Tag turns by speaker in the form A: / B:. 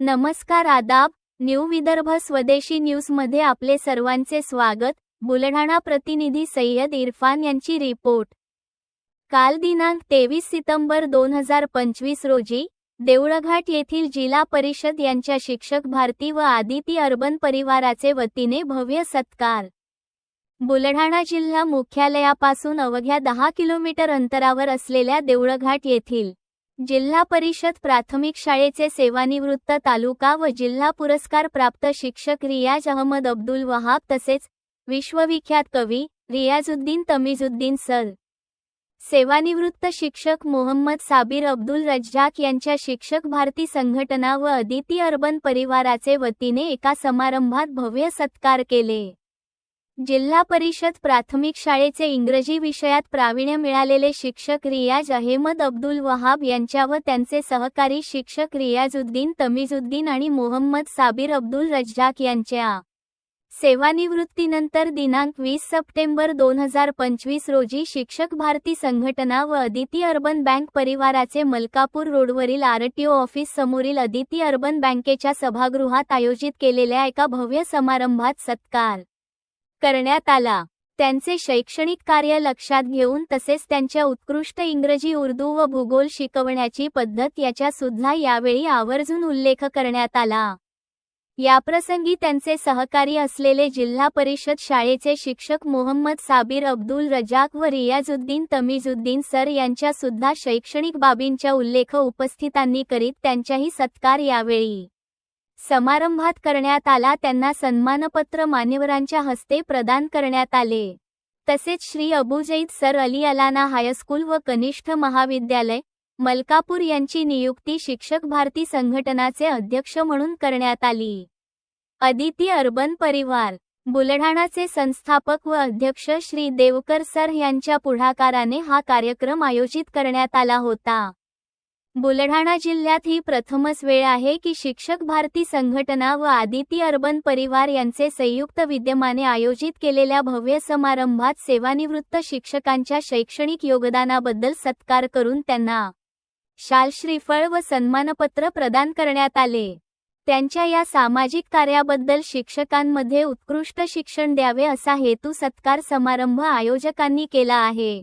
A: नमस्कार आदाब न्यू विदर्भ स्वदेशी न्यूजमध्ये आपले सर्वांचे स्वागत. बुलढाणा प्रतिनिधी सय्यद इरफान यांची रिपोर्ट. काल दिनांक तेवीस सितंबर दोन हजार पंचवीस रोजी देऊळघाट येथील जिल्हा परिषद यांच्या शिक्षक भारती व आदिती अर्बन परिवाराचे वतीने भव्य सत्कार. बुलढाणा जिल्हा मुख्यालयापासून अवघ्या दहा किलोमीटर अंतरावर असलेल्या देऊळघाट येथील जिल्हा परिषद प्राथमिक शाळेचे सेवानिवृत्त तालुका व जिल्हा पुरस्कार प्राप्त शिक्षक रियाज अहमद अब्दुल वहाब तसेच विश्वविख्यात कवी रियाजुद्दीन तमीजुद्दीन सर. सेवानिवृत्त शिक्षक मोहम्मद साबिर अब्दुल रज्जाक यांच्या शिक्षक भारती संघटना व अदिती अर्बन परिवाराचे वतीने एका समारंभात भव्य सत्कार केले. जिल्हा परिषद प्राथमिक शाळेचे इंग्रजी विषयात प्रावीण्य मिळालेले शिक्षक रियाज अहेमद अब्दुल वहाब यांच्या व त्यांचे सहकारी शिक्षक रियाजुद्दीन तमीजुद्दीन आणि मोहम्मद साबिर अब्दुल रज्जाक यांच्या सेवानिवृत्तीनंतर दिनांक वीस सप्टेंबर दोन हजार पंचवीस रोजी शिक्षक भारती संघटना व अदिती अर्बन बँक परिवाराचे मलकापूर रोडवरील आरटीओ ऑफिस समोरील अदिती अर्बन बँकेच्या सभागृहात आयोजित केलेल्या एका भव्य समारंभात सत्कार करण्यात आला. त्यांचे शैक्षणिक कार्य लक्षात घेऊन तसेच त्यांच्या उत्कृष्ट इंग्रजी उर्दू व भूगोल शिकवण्याची पद्धत याच्या सुद्धा यावेळी आवर्जून उल्लेख करण्यात आला. याप्रसंगी त्यांचे सहकारी असलेले जिल्हा परिषद शाळेचे शिक्षक मोहम्मद साबिर अब्दुल रजाक व रियाजुद्दीन तमीजुद्दीन सर यांच्या सुद्धा शैक्षणिक बाबींच्या उल्लेख उपस्थितांनी करीत त्यांच्याही सत्कार यावेळी समारंभात करण्यात आला. त्यांना सन्मानपत्र मान्यवरांच्या हस्ते प्रदान करण्यात आले. तसेच Shri Abujaid sir Ali Alana high school व कनिष्ठ महाविद्यालय मलकापूर यांची नियुक्ती शिक्षक भारती संघटनाचे अध्यक्ष म्हणून करण्यात आली. अदिती अर्बन परिवार बुलढाणाचे संस्थापक व अध्यक्ष श्री देवकर सर यांच्या पुढाकाराने हा कार्यक्रम आयोजित करण्यात आला होता. बुलढाणा जिल्ह्यात ही प्रथमच वेळ आहे की शिक्षक भारती संघटना व आदिती अर्बन परिवार यांचे संयुक्त विद्यमाने आयोजित केलेल्या भव्य समारंभात सेवानिवृत्त शिक्षकांच्या शैक्षणिक योगदानाबद्दल सत्कार करून त्यांना शाल श्रीफळ व सन्मानपत्र प्रदान करण्यात आले. त्यांच्या या सामाजिक कार्याबद्दल शिक्षकांमध्ये उत्कृष्ट शिक्षण द्यावे असा हेतू सत्कार समारंभ आयोजकांनी केला आहे.